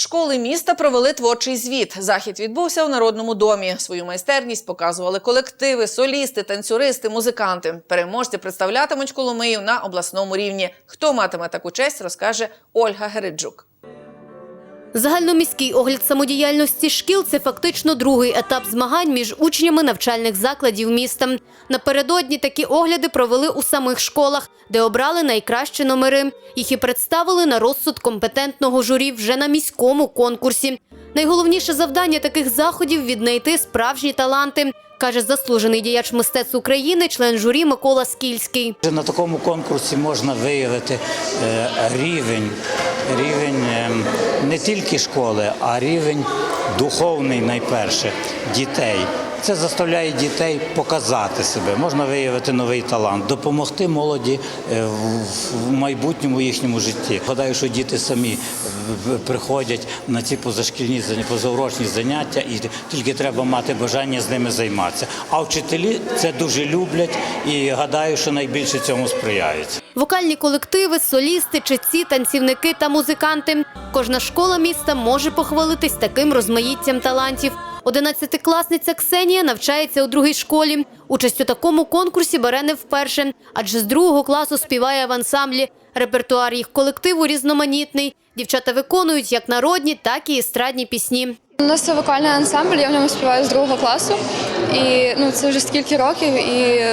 Школи міста провели творчий звіт. Захід відбувся у народному домі. Свою майстерність показували колективи, солісти, танцюристи, музиканти. Переможці представлятимуть Коломию на обласному рівні. Хто матиме таку честь, розкаже Ольга Гериджук. Загальноміський огляд самодіяльності шкіл це фактично другий етап змагань між учнями навчальних закладів міста. Напередодні такі огляди провели у самих школах, де обрали найкращі номери. Їх і представили на розсуд компетентного журі вже на міському конкурсі. Найголовніше завдання таких заходів віднайти справжні таланти, каже заслужений діяч мистецтв України, член журі Микола Скільський. На такому конкурсі можна виявити е, рівень, рівень е, не тільки школи, а рівень духовний найперше дітей. Це заставляє дітей показати себе, можна виявити новий талант, допомогти молоді е, в- майбутньому їхньому житті. Гадаю, що діти самі е, приходять на ці позашкільні позаурочні заняття, і тільки треба мати бажання з ними займатися. А вчителі це дуже люблять і гадаю, що найбільше цьому сприяють. Вокальні колективи, солісти, читці, танцівники та музиканти. Кожна школа міста може похвалитись таким розмаїттям талантів. Одинадцятикласниця Ксенія навчається у другій школі. Участь у такому конкурсі бере не вперше, адже з другого класу співає в ансамблі. Репертуар їх колективу різноманітний. Дівчата виконують як народні, так і естрадні пісні. У нас це вокальний ансамбль, я в ньому співаю з другого класу. І ну, це вже скільки років. І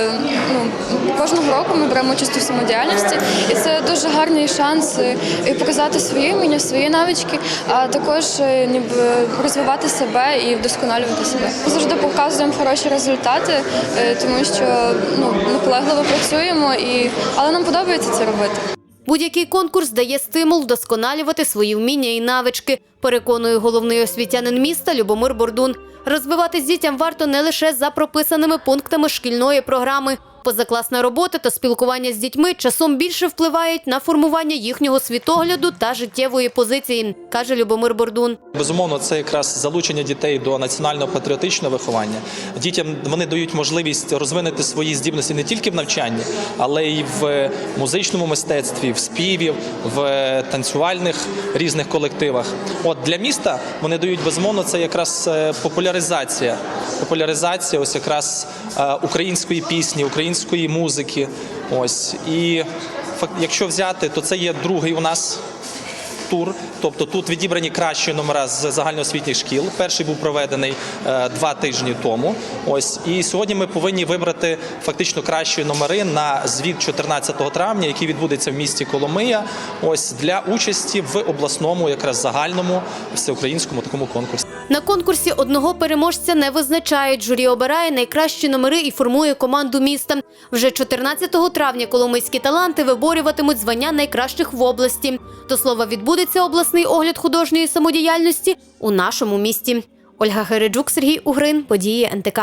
ну, кожного року ми беремо участь у самодіяльності. І це дуже гарний шанс е, і показати свої вміння, свої навички, а також е, ніби розвивати себе і вдосконалювати себе. Ми завжди показуємо хороші результати, е, тому що ну, наполегливо працюємо, і... але нам подобається це робити. Будь-який конкурс дає стимул вдосконалювати свої вміння і навички, переконує головний освітянин міста Любомир Бордун. Розвиватись дітям варто не лише за прописаними пунктами шкільної програми. Позакласна робота та спілкування з дітьми часом більше впливають на формування їхнього світогляду та життєвої позиції, каже Любомир Бордун. Безумовно, це якраз залучення дітей до національно-патріотичного виховання. Дітям вони дають можливість розвинути свої здібності не тільки в навчанні, але й в музичному мистецтві, в співі, в танцювальних різних колективах. От для міста вони дають безумовно це якраз е, популяризація. Популяризація ось якраз е, української пісні, української музики. Ось і якщо взяти, то це є другий у нас тур. Тобто тут відібрані кращі номера з загальноосвітніх шкіл. Перший був проведений е, два тижні тому. Ось і сьогодні ми повинні вибрати фактично кращі номери на звіт 14 травня, який відбудеться в місті Коломия. Ось для участі в обласному, якраз загальному всеукраїнському такому конкурсі. На конкурсі одного переможця не визначають. Журі обирає найкращі номери і формує команду міста. Вже 14 травня коломийські таланти виборюватимуть звання найкращих в області. До слова, відбудеться відбудеться обласний огляд художньої самодіяльності у нашому місті. Ольга Гереджук, Сергій Угрин, події НТК.